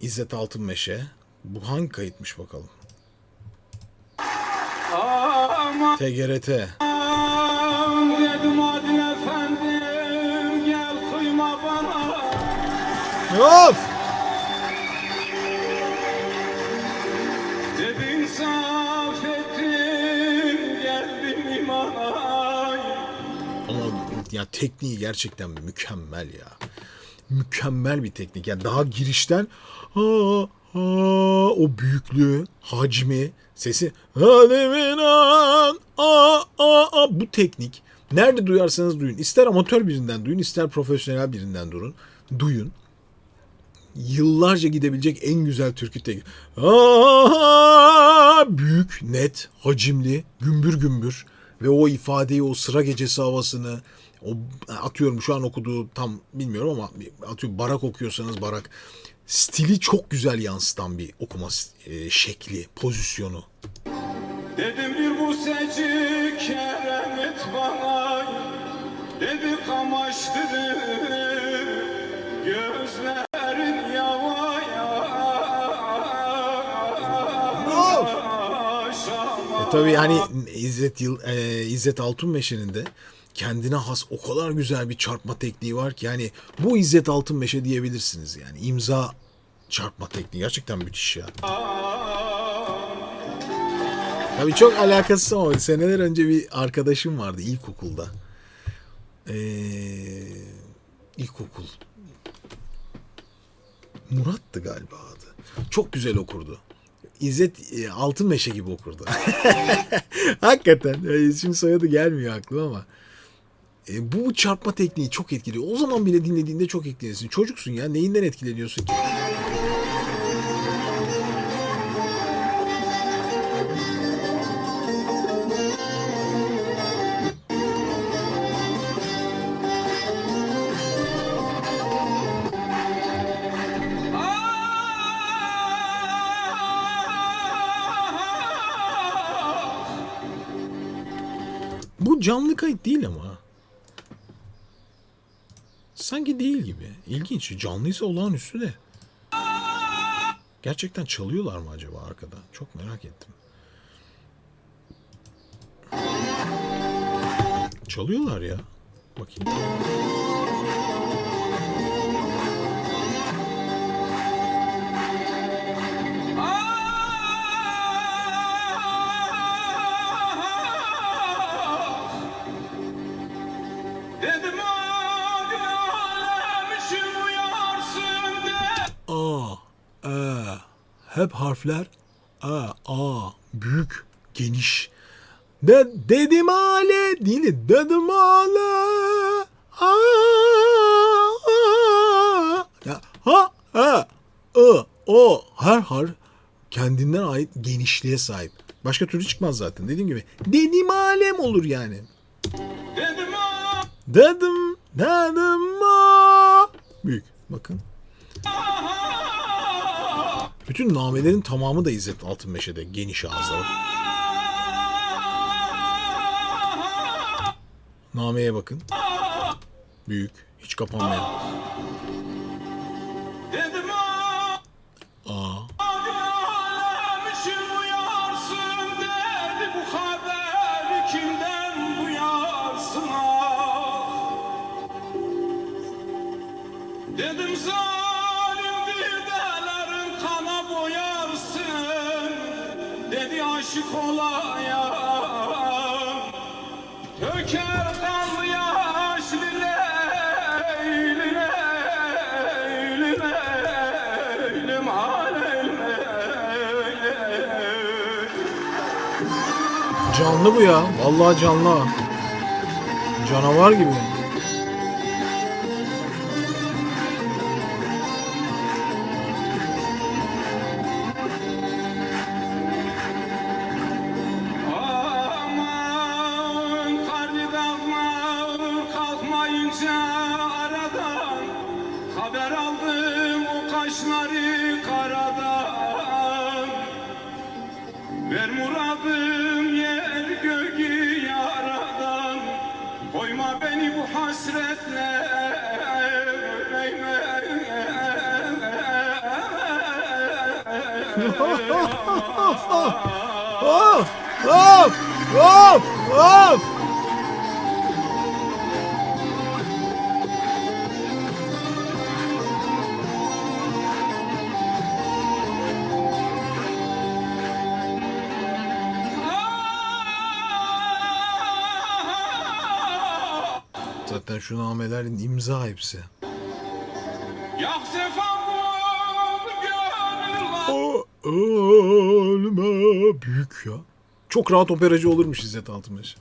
İzzet Altınmeşe. Bu hangi kayıtmış bakalım? Aman TGRT. dedim Adil efendim gel kıyma bana Of! Dedim saf ettim geldim imana Ama ya tekniği gerçekten mükemmel ya. Mükemmel bir teknik. Yani daha girişten ha, ha, o büyüklüğü, hacmi, sesi bu teknik nerede duyarsanız duyun. İster amatör birinden duyun, ister profesyonel birinden durun. Duyun. Yıllarca gidebilecek en güzel türkü tekniği. Aa, büyük, net, hacimli, gümbür gümbür ve o ifadeyi, o sıra gecesi havasını, o atıyorum şu an okuduğu tam bilmiyorum ama atıyorum barak okuyorsanız barak stili çok güzel yansıtan bir okuma e, şekli, pozisyonu. Dedim bir bu seci kerem et bana. Dedi kamaştırır gözlerin yava yavaş E tabii hani İzzet Yıl, e, İzzet Altınmeşe'nin de kendine has o kadar güzel bir çarpma tekniği var ki yani bu İzzet Altınmeşe diyebilirsiniz yani imza çarpma tekniği gerçekten müthiş ya. Tabii çok alakasız ama seneler önce bir arkadaşım vardı ilkokulda. Ee, ilkokul. Murat'tı galiba adı. Çok güzel okurdu. İzzet e, Altınmeşe gibi okurdu. Hakikaten. Şimdi soyadı gelmiyor aklıma ama. E, bu çarpma tekniği çok etkiliyor. O zaman bile dinlediğinde çok etkileniyorsun. Çocuksun ya. Neyinden etkileniyorsun ki? Bu canlı kayıt değil ama. Sanki değil gibi. İlginç. Canlıysa olağanüstü de. Gerçekten çalıyorlar mı acaba arkada? Çok merak ettim. Çalıyorlar ya. Bakayım. Hep harfler A, A, büyük, geniş. De, dedim ale değil, dedim ale. A, a, ya, ha, ha, ı, o, her harf kendinden ait genişliğe sahip. Başka türlü çıkmaz zaten. Dediğim gibi dedim alem olur yani. Dedim Adil Dedim, dedim a. Büyük. Bakın. Bütün namelerin tamamı da İzzet Altınmeşe'de geniş. Bak. Nameye bakın. Büyük. Hiç kapanmayan. Canlı bu ya. Vallahi canlı. Canavar gibi. Of! Of! Of! Of! Zaten şu namelerin imza hepsi. O ölme büyük ya. Çok rahat operacı olurmuş İzzet Altınbaş.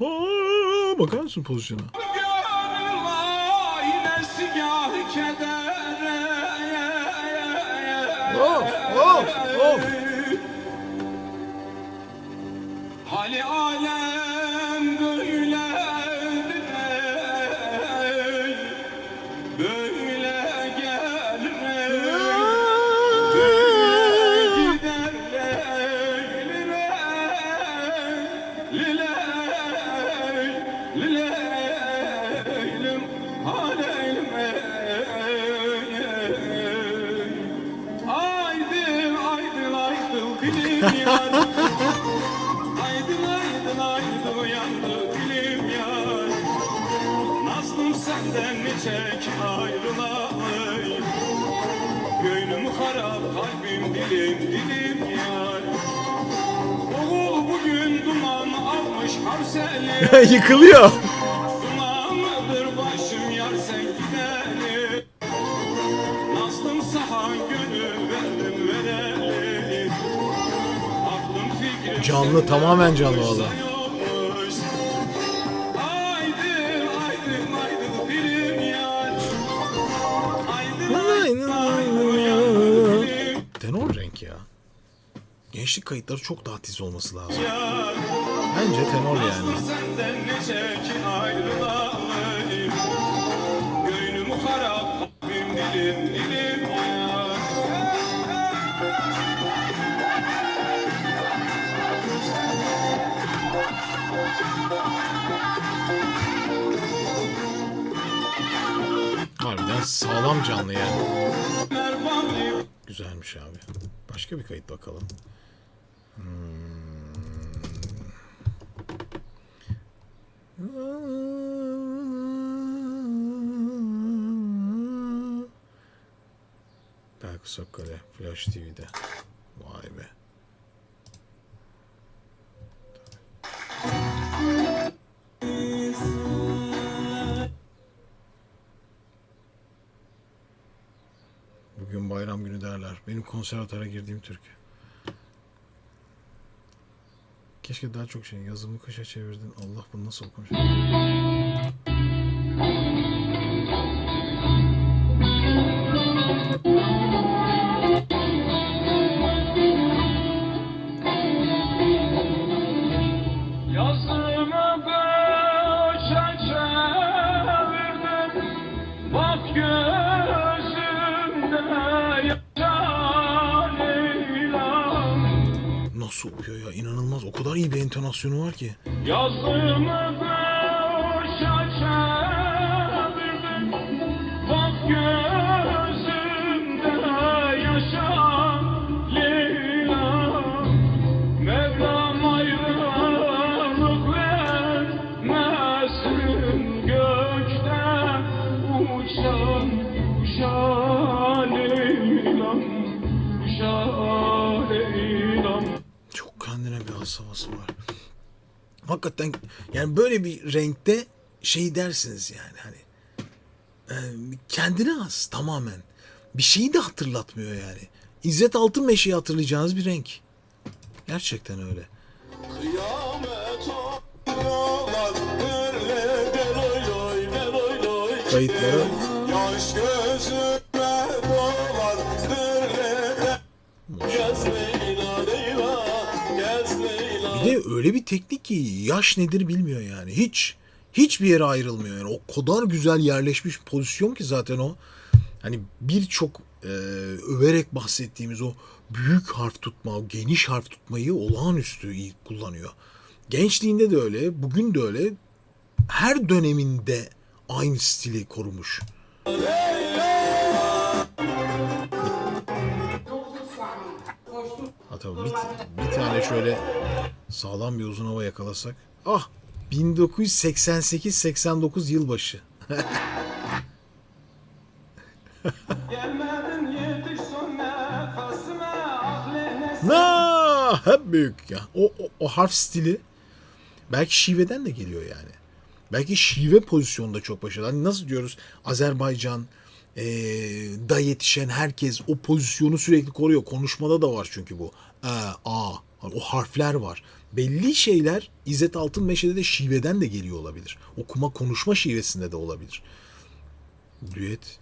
Aa, bakar mısın pozisyona? Of, of, of. Senden ne çek ayrılayım? Gönlüm harap kalbim dilim dilim yar. Oğul bugün duman almış harseli Yıkılıyor. Dumanlıdır başım yar sen gidelim Nazlım sahan gönül verdim verelim Aklım fikrim Canlı, tamamen canlı valla. Gençlik kayıtları çok daha tiz olması lazım. Bence tenor yani. Harbiden sağlam canlı yani. Güzelmiş abi. Başka bir kayıt bakalım. Hmm. Belki Sakkale Flash TV'de. Vay be. Bugün bayram günü derler. Benim konservatöre girdiğim türkü. Keşke daha çok şey. Yazımı kışa çevirdin. Allah bunu nasıl okumuş? Entonasyonu var ki. Yazımı başa çevirdim Bak gözümde yaşan Leyla Mevlam ayrılık vermesin gökte Uçan, uçan Çok kendine bir has havası var. Hakikaten yani böyle bir renkte şey dersiniz yani hani kendine has tamamen. Bir şeyi de hatırlatmıyor yani. İzzet Altınmeşe'yi hatırlayacağınız bir renk. Gerçekten öyle. Kıyamet öyle bir teknik ki yaş nedir bilmiyor yani. Hiç hiçbir yere ayrılmıyor yani. O kadar güzel yerleşmiş pozisyon ki zaten o. Hani birçok e, överek bahsettiğimiz o büyük harf tutma, o geniş harf tutmayı olağanüstü iyi kullanıyor. Gençliğinde de öyle, bugün de öyle. Her döneminde aynı stili korumuş. Leyla Hatta bir, bir tane şöyle sağlam bir uzun hava yakalasak. Ah 1988-89 yılbaşı. Na hep büyük ya. O, o, o harf stili belki şiveden de geliyor yani. Belki şive pozisyonda çok başarılı. Hani nasıl diyoruz Azerbaycan eee da yetişen herkes o pozisyonu sürekli koruyor. Konuşmada da var çünkü bu. E, A, o harfler var. Belli şeyler İzzet Altınmeşe'de de şiveden de geliyor olabilir. Okuma konuşma şivesinde de olabilir. Düet.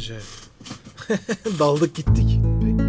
Acayip. Daldık gittik. Peki.